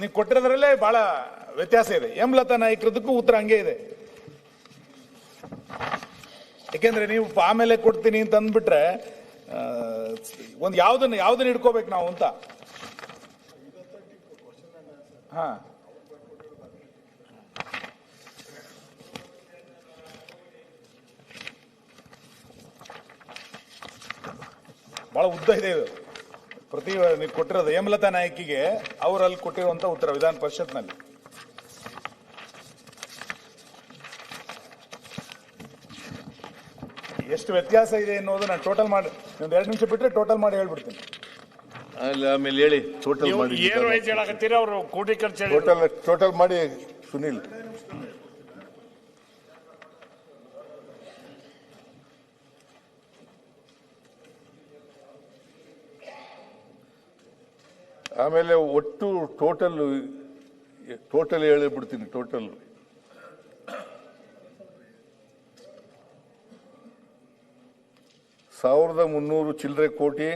ನೀವು ಕೊಟ್ಟಿರೋದ್ರಲ್ಲೇ ಬಹಳ ವ್ಯತ್ಯಾಸ ಇದೆ. ಹೇಮಲತಾ ನಾಯಕರದಕ್ಕೂ ಉತ್ತರ ಹಂಗೆ ಇದೆ. ಯಾಕೆಂದ್ರೆ ನೀವು ಆಮೇಲೆ ಕೊಡ್ತೀನಿ ಅಂತ ಅಂದ್ಬಿಟ್ರೆ ಒಂದು ಯಾವ್ದನ್ನ ಯಾವ್ದನ್ನ ಇಟ್ಕೋಬೇಕು ನಾವು ಅಂತ? ಬಹಳ ಉದ್ದ ಇದೆ ಇದು. ಪ್ರತಿ ನೀವು ಕೊಟ್ಟಿರೋದು ಹೇಮಲತಾ ನಾಯಕಿಗೆ ಅವರಲ್ಲಿ ಕೊಟ್ಟಿರುವಂತ ಉತ್ತರ ವಿಧಾನ ಪರಿಷತ್ನಲ್ಲಿ. ಎಷ್ಟು ವ್ಯತ್ಯಾಸ ಇದೆ ಅನ್ನೋದು ನಾನು ಟೋಟಲ್ ಮಾಡಿ ಒಂದು ಎರಡು ನಿಮಿಷ ಬಿಟ್ಟರೆ ಟೋಟಲ್ ಮಾಡಿ ಹೇಳ್ಬಿಡ್ತೀನಿ. ಅಲ್ಲಿ ಆಮೇಲೆ ಹೇಳಿ ಟೋಟಲ್ ಮಾಡಿ ಏರ್ ವೈಸ್ ಹೇಳಕತ್ತೀರ? ಅವರು ಕೋಟಿ ಖರ್ಚು ಟೋಟಲ್ ಟೋಟಲ್ ಮಾಡಿ ಸುನಿಲ್. ಆಮೇಲೆ ಒಟ್ಟು ಟೋಟಲ್ ಟೋಟಲ್ ಹೇಳಿಬಿಡ್ತೀನಿ ಟೋಟಲ್ ಸಾವಿರದ ಮುನ್ನೂರು ಚಿಲ್ಲರೆ ಕೋಟಿ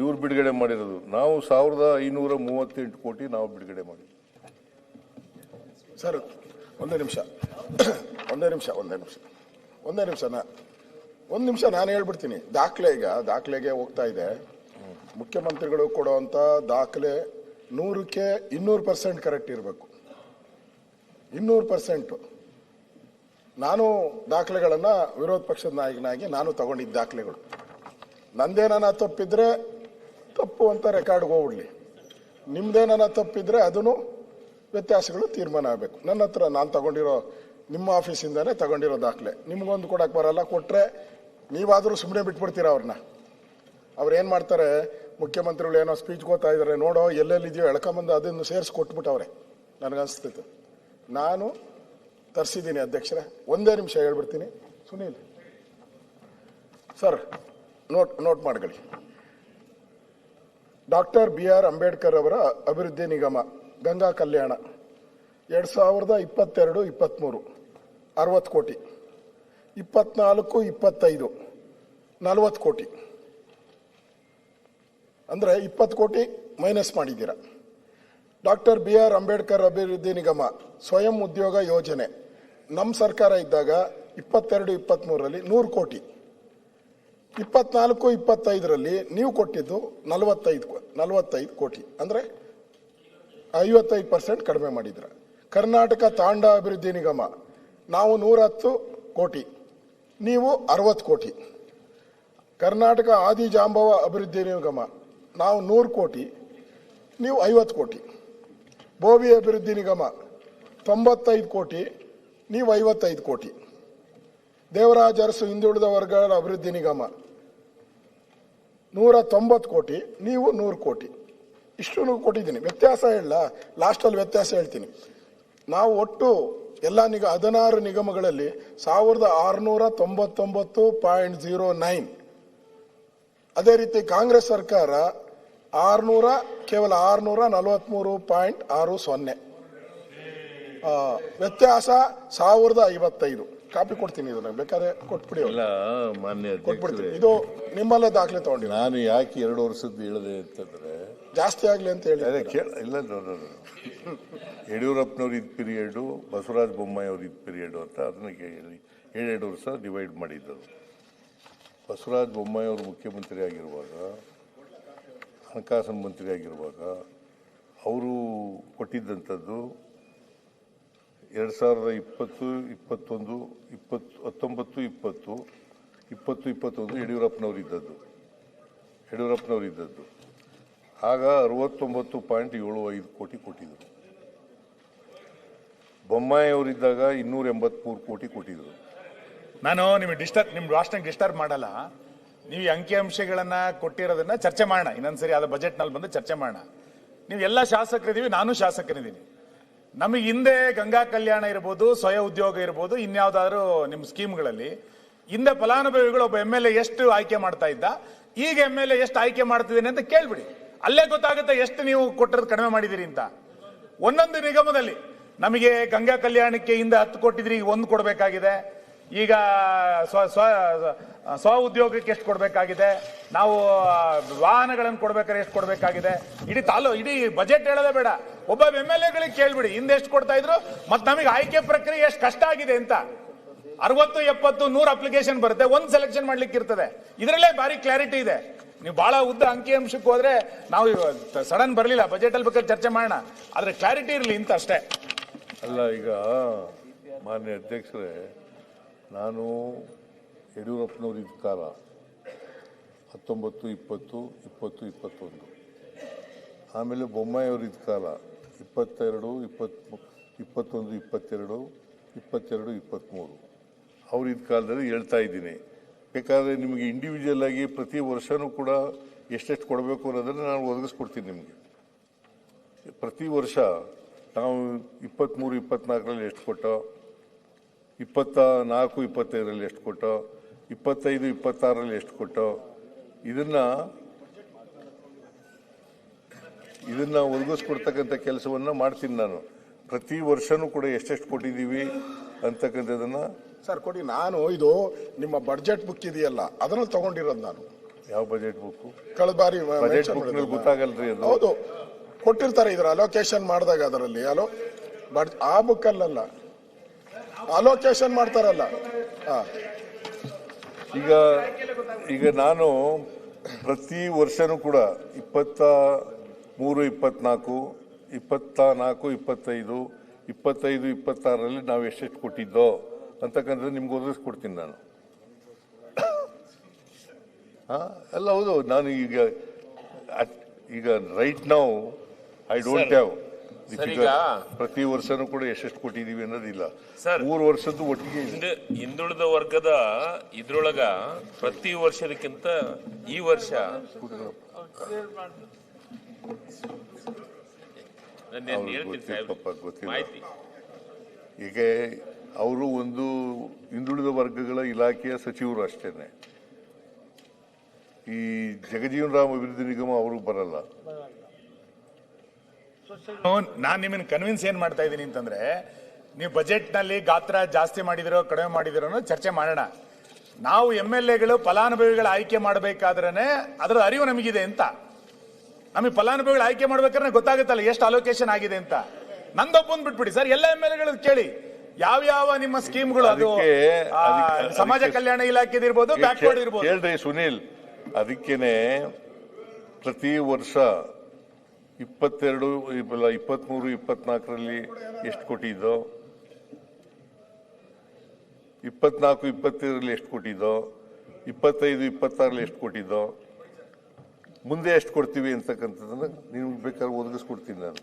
ಇವ್ರು ಬಿಡುಗಡೆ ಮಾಡಿರೋದು. ನಾವು ಸಾವಿರದ ಐನೂರ ಮೂವತ್ತೆಂಟು ಕೋಟಿ ನಾವು ಬಿಡುಗಡೆ ಮಾಡಿದ್ವಿ. ಸರ್, ಒಂದೇ ನಿಮಿಷ. ಒಂದೇ ನಿಮಿಷ ಒಂದೇ ನಿಮಿಷ. ಒಂದೇ ನಿಮಿಷ, ನಾ ಒಂದು ನಿಮಿಷ ನಾನು ಹೇಳ್ಬಿಡ್ತೀನಿ. ದಾಖಲೆ ಈಗ, ದಾಖಲೆಗೆ ಹೋಗ್ತಾ ಇದೆ. ಮುಖ್ಯಮಂತ್ರಿಗಳು ಕೊಡುವಂಥ ದಾಖಲೆ ನೂರಕ್ಕೆ ಇನ್ನೂರು ಪರ್ಸೆಂಟ್ ಕರೆಕ್ಟ್ ಇರಬೇಕು. ಇನ್ನೂರು ಪರ್ಸೆಂಟು. ನಾನು ದಾಖಲೆಗಳನ್ನು ವಿರೋಧ ಪಕ್ಷದ ನಾಯಕನಾಗಿ ನಾನು ತಗೊಂಡಿದ್ದ ದಾಖಲೆಗಳು. ನಂದೇನಾನ ತಪ್ಪಿದ್ರೆ ತಪ್ಪು ಅಂತ ರೆಕಾರ್ಡ್ಗೆ ಹೋಗ್ಬಿಡ್ಲಿ. ನಿಮ್ದೇನಾನ ತಪ್ಪಿದ್ರೆ ಅದನ್ನು ವ್ಯತ್ಯಾಸಗಳು ತೀರ್ಮಾನ ಆಗಬೇಕು. ನನ್ನ ಹತ್ರ ನಾನು ತಗೊಂಡಿರೋ ನಿಮ್ಮ ಆಫೀಸಿಂದನೇ ತಗೊಂಡಿರೋ ದಾಖಲೆ. ನಿಮ್ಗೊಂದು ಕೊಡಕ್ಕೆ ಬರಲ್ಲ ಕೊಟ್ಟರೆ ನೀವಾದರೂ ಸುಮ್ಮನೆ ಬಿಟ್ಬಿಡ್ತೀರಾ ಅವ್ರನ್ನ? ಅವ್ರು ಏನು ಮಾಡ್ತಾರೆ? ಮುಖ್ಯಮಂತ್ರಿಗಳು ಏನೋ ಸ್ಪೀಚ್ ಕೊತಾ ಇದ್ದಾರೆ ನೋಡೋ ಎಲ್ಲೆಲ್ಲಿದೆಯೋ ಎಳ್ಕೊಂಬಂದು ಅದನ್ನು ಸೇರಿಸಿ ಕೊಟ್ಬಿಟ್ಟವ್ರೆ ನನಗನ್ಸ್ತಿತ್ತು ನಾನು ತರಿಸಿದ್ದೀನಿ ಅಧ್ಯಕ್ಷರೇ, ಒಂದೇ ನಿಮಿಷ ಹೇಳ್ಬಿಡ್ತೀನಿ. ಸುನೀಲ್, ಸರ್, ನೋಟ್ ನೋಟ್ ಮಾಡ್ಕೊಳ್ಳಿ. ಡಾಕ್ಟರ್ ಬಿ ಆರ್ ಅಂಬೇಡ್ಕರ್ ಅವರ ಅಭಿವೃದ್ಧಿ ನಿಗಮ, ಗಂಗಾ ಕಲ್ಯಾಣ, ಎರಡು ಸಾವಿರದ ಇಪ್ಪತ್ತೆರಡು ಇಪ್ಪತ್ತ್ಮೂರು ಅರವತ್ತು ಕೋಟಿ, ಇಪ್ಪತ್ನಾಲ್ಕು, ಇಪ್ಪತ್ತೈದು, ನಲವತ್ತು ಕೋಟಿ. ಅಂದರೆ ಇಪ್ಪತ್ತು ಕೋಟಿ ಮೈನಸ್ ಮಾಡಿದ್ದೀರಾ. ಡಾಕ್ಟರ್ ಬಿ ಆರ್ ಅಂಬೇಡ್ಕರ್ ಅಭಿವೃದ್ಧಿ ನಿಗಮ ಸ್ವಯಂ ಉದ್ಯೋಗ ಯೋಜನೆ ನಮ್ಮ ಸರ್ಕಾರ ಇದ್ದಾಗ ಇಪ್ಪತ್ತೆರಡು ಇಪ್ಪತ್ತ್ಮೂರರಲ್ಲಿ ನೂರು ಕೋಟಿ. ಇಪ್ಪತ್ನಾಲ್ಕು, ಇಪ್ಪತ್ತೈದರಲ್ಲಿ ನೀವು ಕೊಟ್ಟಿದ್ದು ನಲವತ್ತೈದು ನಲವತ್ತೈದು ಕೋಟಿ. ಅಂದರೆ ಐವತ್ತೈದು ಪರ್ಸೆಂಟ್ ಕಡಿಮೆ ಮಾಡಿದ್ರ. ಕರ್ನಾಟಕ ತಾಂಡ ಅಭಿವೃದ್ಧಿ ನಿಗಮ, ನಾವು ನೂರಹತ್ತು ಕೋಟಿ, ನೀವು ಅರವತ್ತು ಕೋಟಿ. ಕರ್ನಾಟಕ ಆದಿಜಾಂಬವ ಅಭಿವೃದ್ಧಿ ನಿಗಮ ನಾವು ನೂರು ಕೋಟಿ, ನೀವು ಐವತ್ತು ಕೋಟಿ. ಭೋವಿ ಅಭಿವೃದ್ಧಿ ನಿಗಮ ತೊಂಬತ್ತೈದು ಕೋಟಿ, ನೀವು ಐವತ್ತೈದು ಕೋಟಿ. ದೇವರಾಜ ಅರಸು ಹಿಂದುಳಿದ ವರ್ಗಗಳ ಅಭಿವೃದ್ಧಿ ನಿಗಮ ನೂರ ತೊಂಬತ್ತು ಕೋಟಿ, ನೀವು ನೂರು ಕೋಟಿ. ಇಷ್ಟು ಕೊಟ್ಟಿದ್ದೀನಿ. ವ್ಯತ್ಯಾಸ ಹೇಳ ಲಾಸ್ಟಲ್ಲಿ ವ್ಯತ್ಯಾಸ ಹೇಳ್ತೀನಿ. ನಾವು ಒಟ್ಟು ಎಲ್ಲ ನಿಗ, ಹದಿನಾರು ನಿಗಮಗಳಲ್ಲಿ ಸಾವಿರದ ಆರುನೂರ ತೊಂಬತ್ತೊಂಬತ್ತು ಪಾಯಿಂಟ್ ಜೀರೋ ನೈನ್. ಅದೇ ರೀತಿ ಕಾಂಗ್ರೆಸ್ ಸರ್ಕಾರ ಆರುನೂರ ಕೇವಲ ಆರುನೂರ ನಲವತ್ತ್ಮೂರು ಪಾಯಿಂಟ್ ಆರು ಸೊನ್ನೆ. ವ್ಯತ್ಯಾಸ ಸಾವಿರದ ಐವತ್ತೈದು. ಕಾಪಿ ಕೊಡ್ತೀನಿ ಇದನ್ನ. ಬೇಕಾದ್ರೆ ಕೊಟ್ಬಿಡಿ. ಇಲ್ಲ ಮಾನ್ಯ ಕೊಟ್ಬಿಡ್ತೀನಿ. ಇದು ನಿಮ್ಮಲ್ಲೇ ದಾಖಲೆ ತಗೊಂಡಿ ನಾನು ಯಾಕೆ ಎರಡು ವರ್ಷದ್ದು ಹೇಳಿದೆ ಅಂತಂದ್ರೆ ಜಾಸ್ತಿ ಆಗಲಿ ಅಂತ ಹೇಳಿ ಅದೇ ಕೇಳ ಇಲ್ಲ ಯಡಿಯೂರಪ್ಪನವ್ರು ಇದ್ದ ಪೀರಿಯಡು ಬಸವರಾಜ ಬೊಮ್ಮಾಯಿ ಅವ್ರು ಇದ್ದ ಪೀರಿಯಡು ಅಂತ ಅದನ್ನ ಹೇಳಿ. ಏಳೆರಡು ವರ್ಷ ಡಿವೈಡ್ ಮಾಡಿದ್ದರು. ಬಸವರಾಜ ಬೊಮ್ಮಾಯಿ ಅವರು ಮುಖ್ಯಮಂತ್ರಿ ಆಗಿರುವಾಗ ಹಣಕಾಸಿನ ಮಂತ್ರಿ ಆಗಿರುವಾಗ ಅವರು ಕೊಟ್ಟಿದ್ದಂಥದ್ದು ಎರಡು ಸಾವಿರದ ಇಪ್ಪತ್ತು, ಇಪ್ಪತ್ತೊಂದು, ಇಪ್ಪತ್ತು, ಹತ್ತೊಂಬತ್ತು, ಇಪ್ಪತ್ತು ಇಪ್ಪತ್ತು, ಇಪ್ಪತ್ತೊಂದು ಯಡಿಯೂರಪ್ಪನವರು ಇದ್ದದ್ದು ಯಡಿಯೂರಪ್ಪನವ್ರು ಇದ್ದದ್ದು ಆಗ ಅರವತ್ತೊಂಬತ್ತು ಪಾಯಿಂಟ್ ಏಳು ಐದು ಕೋಟಿ ಕೊಟ್ಟಿದ್ದರು ಬೊಮ್ಮಾಯಿ ಅವರಿದ್ದಾಗ ಇನ್ನೂರ ಎಂಬತ್ಮೂರು ಕೋಟಿ ಕೊಟ್ಟಿದ್ದರು ನಾನು ನಿಮಗೆ ಡಿಸ್ಟರ್ಬ್ ನಿಮ್ಮ ಭಾಷಣ ಡಿಸ್ಟರ್ಬ್ ಮಾಡಲ್ಲ. ನೀವು ಈ ಅಂಕಿಅಂಶಗಳನ್ನ ಕೊಟ್ಟಿರೋದನ್ನ ಚರ್ಚೆ ಮಾಡೋಣ. ಇನ್ನೊಂದ್ಸರಿ ಬಜೆಟ್ನಲ್ಲಿ ಬಂದು ಚರ್ಚೆ ಮಾಡೋಣ. ನೀವು ಎಲ್ಲ ಶಾಸಕರಿದ್ದೀವಿ, ನಾನು ಶಾಸಕರಿದ್ದೀನಿ. ನಮಗೆ ಹಿಂದೆ ಗಂಗಾ ಕಲ್ಯಾಣ ಇರ್ಬೋದು, ಸ್ವಯಂ ಉದ್ಯೋಗ ಇರ್ಬೋದು, ಇನ್ಯಾವುದಾದ್ರು ನಿಮ್ಮ ಸ್ಕೀಮ್ಗಳಲ್ಲಿ ಹಿಂದೆ ಫಲಾನುಭವಿಗಳು ಒಬ್ಬ ಎಂ ಎಲ್ ಎ ಎಷ್ಟು ಆಯ್ಕೆ ಮಾಡ್ತಾ ಇದ್ದ, ಈಗ ಎಂ ಎಲ್ ಎ ಎಷ್ಟು ಆಯ್ಕೆ ಮಾಡ್ತಿದ್ದೀನಿ ಅಂತ ಕೇಳ್ಬಿಡಿ. ಅಲ್ಲೇ ಗೊತ್ತಾಗುತ್ತೆ ಎಷ್ಟು ನೀವು ಕೊಟ್ಟಿರೋದು ಕಡಿಮೆ ಮಾಡಿದಿರಿ ಅಂತ. ಒಂದೊಂದು ನಿಗಮದಲ್ಲಿ ನಮಗೆ ಗಂಗಾ ಕಲ್ಯಾಣಕ್ಕೆ ಹಿಂದೆ ಹತ್ತು ಕೊಟ್ಟಿದ್ರಿ, ಈಗ ಒಂದು ಕೊಡಬೇಕಾಗಿದೆ. ಈಗ ಸ್ವ ಸ್ವ ಸ್ವ ಉದ್ಯೋಗಕ್ಕೆ ಎಷ್ಟು ಕೊಡಬೇಕಾಗಿದೆ? ನಾವು ವಾಹನಗಳನ್ನು ಕೊಡ್ಬೇಕಾದ್ರೆ ಎಷ್ಟು ಕೊಡಬೇಕಾಗಿದೆ? ಇಡೀ ತಾಲೂ ಇಡೀ ಬಜೆಟ್ ಹೇಳೋದೇ ಬೇಡ. ಒಬ್ಬ ಎಂ ಎಲ್ ಎಗಳಿಗೆ ಕೇಳ್ಬಿಡಿ, ಹಿಂದೆ ಎಷ್ಟು ಕೊಡ್ತಾ ಇದ್ರು, ಮತ್ತೆ ನಮಗೆ ಆಯ್ಕೆ ಪ್ರಕ್ರಿಯೆ ಎಷ್ಟು ಕಷ್ಟ ಆಗಿದೆ ಅಂತ. ಅರವತ್ತು, ಎಪ್ಪತ್ತು, ನೂರು ಅಪ್ಲಿಕೇಶನ್ ಬರುತ್ತೆ, ಒಂದು ಸೆಲೆಕ್ಷನ್ ಮಾಡ್ಲಿಕ್ಕೆ ಇರ್ತದೆ. ಇದರಲ್ಲೇ ಭಾರಿ ಕ್ಲಾರಿಟಿ ಇದೆ. ನೀವು ಭಾಳ ಉದ್ದ ಅಂಕಿ ಅಂಶಕ್ಕೆ ಹೋದ್ರೆ ನಾವು ಸಡನ್ ಬರಲಿಲ್ಲ ಬಜೆಟ್ ಅಲ್ಲಿ ಬೇಕಾದ್ರೆ ಚರ್ಚೆ ಮಾಡೋಣ. ಆದ್ರೆ ಕ್ಲಾರಿಟಿ ಇರಲಿ ಇಂತ ಅಷ್ಟೇ. ಅಲ್ಲ, ಈಗ ಮಾನ್ಯ ಅಧ್ಯಕ್ಷರೇ ನಾನು ಯಡಿಯೂರಪ್ಪನವ್ರ ಕಾಲ ಹತ್ತೊಂಬತ್ತು, ಇಪ್ಪತ್ತು ಇಪ್ಪತ್ತು, ಇಪ್ಪತ್ತೊಂದು. ಆಮೇಲೆ ಬೊಮ್ಮಾಯಿಯವ್ರ ಕಾಲ ಇಪ್ಪತ್ತೆರಡು, ಇಪ್ಪತ್ತ್, ಇಪ್ಪತ್ತೊಂದು, ಇಪ್ಪತ್ತೆರಡು ಇಪ್ಪತ್ತೆರಡು, ಇಪ್ಪತ್ತ್ಮೂರು. ಅವ್ರ ಕಾಲದಲ್ಲಿ ಹೇಳ್ತಾ ಇದ್ದೀನಿ. ಬೇಕಾದರೆ ನಿಮಗೆ ಇಂಡಿವಿಜುವಲ್ ಆಗಿ ಪ್ರತಿ ವರ್ಷವೂ ಕೂಡ ಎಷ್ಟೆಷ್ಟು ಕೊಡಬೇಕು ಅನ್ನೋದನ್ನು ನಾನು ಒದಗಿಸ್ಕೊಡ್ತೀನಿ ನಿಮಗೆ. ಪ್ರತಿ ವರ್ಷ ನಾವು ಇಪ್ಪತ್ತ್ಮೂರು ಇಪ್ಪತ್ನಾಲ್ಕರಲ್ಲಿ ಎಷ್ಟು ಕೊಟ್ಟೋ ಇಪ್ಪತ್ತ ನಾಲ್ಕು ಇಪ್ಪತ್ತೈದರಲ್ಲಿ ಎಷ್ಟು ಕೊಟ್ಟೋ ಇಪ್ಪತ್ತೈದು ಇಪ್ಪತ್ತಾರರಲ್ಲಿ ಎಷ್ಟು ಕೊಟ್ಟೋ ಇದನ್ನ ಇದನ್ನ ಒದಗಿಸ್ಕೊಡ್ತಕ್ಕಂಥ ಕೆಲಸವನ್ನು ಮಾಡ್ತೀನಿ ನಾನು. ಪ್ರತಿ ವರ್ಷವೂ ಕೂಡ ಎಷ್ಟೆಷ್ಟು ಕೊಟ್ಟಿದ್ದೀವಿ ಅಂತಕ್ಕಂಥದ್ದನ್ನ ಸರ್ ಕೊಡಿ. ನಾನು ಇದು ನಿಮ್ಮ ಬಡ್ಜೆಟ್ ಬುಕ್ ಇದೆಯಲ್ಲ ಅದರಲ್ಲಿ ತಗೊಂಡಿರೋದು ನಾನು. ಯಾವ ಬಜೆಟ್ ಬುಕ್ ಕಳೆದ ಬಾರಿ ಬಜೆಟ್ ಬುಕ್ನಲ್ಲಿ. ಗೊತ್ತಾಗಲ್ರಿ ಅದು. ಹೌದು. ಕೊಟ್ಟಿರ್ತಾರೆ ಇದರ ಅಲೋಕೇಶನ್ ಮಾಡಿದಾಗ ಅದರಲ್ಲಿ. ಅಲೋ ಬಡ್ ಆ ಬುಕ್ ಅಲ್ಲಲ್ಲ. ಅಲೋಕೇಶನ್ ಮಾಡ್ತಾರಲ್ಲ. ಹಾ. ಈಗ ಈಗ ನಾನು ಪ್ರತಿ ವರ್ಷನೂ ಕೂಡ ಇಪ್ಪತ್ತ ಮೂರು ಇಪ್ಪತ್ನಾಲ್ಕು ಇಪ್ಪತ್ತ ನಾಲ್ಕು ಇಪ್ಪತ್ತೈದು ಇಪ್ಪತ್ತೈದು ಇಪ್ಪತ್ತಾರರಲ್ಲಿ ನಾವು ಎಷ್ಟೆಷ್ಟು ಕೊಟ್ಟಿದ್ದೋ ಅಂತಕ್ಕಂಥದ್ದು ನಿಮ್ಗೆ ಒದಗಿಸ್ಕೊಡ್ತೀನಿ ನಾನು. ಹಾಂ? ಅಲ್ಲ ಹೌದು. ನಾನು ಈಗ ಈಗ ರೈಟ್ ನಾವು ಐ ಡೋಂಟ್ ಹ್ಯಾವ್ ಈಗ- ಪ್ರತಿ ವರ್ಷನೂ ಕೂಡ ಎಷ್ಟೆಷ್ಟು ಕೊಟ್ಟಿದೀವಿ ಅನ್ನೋದಿಲ್ಲ ಸರ್. ಮೂರು ವರ್ಷದ್ದು ಒಟ್ಟಿಗೆ ಇದೆ. ಹಿಂದೆ ಹಿಂದುಳಿದ ವರ್ಗದ ಇದ್ರೊಳಗ ಪ್ರತಿ ವರ್ಷದಕ್ಕಿಂತ ಈ ವರ್ಷ ನಾನು ಅವ್ರಿಗೆ ಹೇಳ್ತೀನಿ ಗೊತ್ತಿಲ್ಲ ಸಾಹೇಬ್ರೆ. ಪಾಪ, ಗೊತ್ತಿಲ್ಲ. ಮಾಹಿತಿ ಈಗ ಅವರು ಒಂದು ಹಿಂದುಳಿದ ವರ್ಗಗಳ ಇಲಾಖೆಯ ಸಚಿವರು ಅಷ್ಟೇನೆ ಈ ಜಗಜೀವನ್ ರಾಮ್ ಅಭಿವೃದ್ಧಿ ನಿಗಮ ಅವ್ರಿಗೆ ಬರಲ್ಲ ನಾನು ನಿಮ್ಮನ್ನ ಕನ್ವಿನ್ಸ್ ಏನ್ ಮಾಡ್ತಾ ಇದ್ದೀನಿ ಅಂತಂದ್ರೆ ನೀವು ಬಜೆಟ್ನಲ್ಲಿ ಗಾತ್ರ ಜಾಸ್ತಿ ಮಾಡಿದಿರೋ ಕಡಿಮೆ ಮಾಡಿದಿರೋ ಚರ್ಚೆ ಮಾಡೋಣ. ನಾವು ಎಂ ಎಲ್ ಎಗಳು ಫಲಾನುಭವಿಗಳ ಆಯ್ಕೆ ಮಾಡಬೇಕಾದ್ರೆ ಅದರ ಅರಿವು ನಮಗಿದೆ ಅಂತ. ನಮಗೆ ಫಲಾನುಭವಿಗಳ ಆಯ್ಕೆ ಮಾಡ್ಬೇಕಾದ್ರೆ ಗೊತ್ತಾಗುತ್ತಲ್ಲ ಎಷ್ಟು ಅಲೋಕೇಶನ್ ಆಗಿದೆ ಅಂತ. ನಂದೊಬ್ಬಂದ್ ಬಿಟ್ಬಿಡಿ ಸರ್ ಎಲ್ಲ ಎಂ ಎಲ್ ಎಗಳು ಕೇಳಿ. ಯಾವ ಯಾವ ನಿಮ್ಮ ಸ್ಕೀಮ್ಗಳು ಅದು? ಸಮಾಜ ಕಲ್ಯಾಣ ಇಲಾಖೆ ಇರ್ಬೋದು ಬ್ಯಾಕ್ವರ್ಡ್ ಇರ್ಬೋದು. ಹೇಳ್ರಿ ಸುನೀಲ್ ಅದಕ್ಕೇನೆ ಪ್ರತಿ ವರ್ಷ ಇಪ್ಪತ್ತೆರಡು ಇಲ್ಲ ಇಪ್ಪತ್ತ್ಮೂರು ಇಪ್ಪತ್ನಾಲ್ಕರಲ್ಲಿ ಎಷ್ಟು ಕೊಟ್ಟಿದ್ದೋ, ಇಪ್ಪತ್ನಾಲ್ಕು ಇಪ್ಪತ್ತೈದರಲ್ಲಿ ಎಷ್ಟು ಕೊಟ್ಟಿದ್ದೋ, ಇಪ್ಪತ್ತೈದು ಇಪ್ಪತ್ತಾರಲ್ಲಿ ಎಷ್ಟು ಕೊಟ್ಟಿದ್ದೋ, ಮುಂದೆ ಎಷ್ಟು ಕೊಡ್ತೀವಿ ಅಂತಕ್ಕಂಥದ್ದನ್ನು ನೀವು ಬೇಕಾದ್ರೆ ಒದಗಿಸ್ಕೊಡ್ತೀನಿ ನಾನು.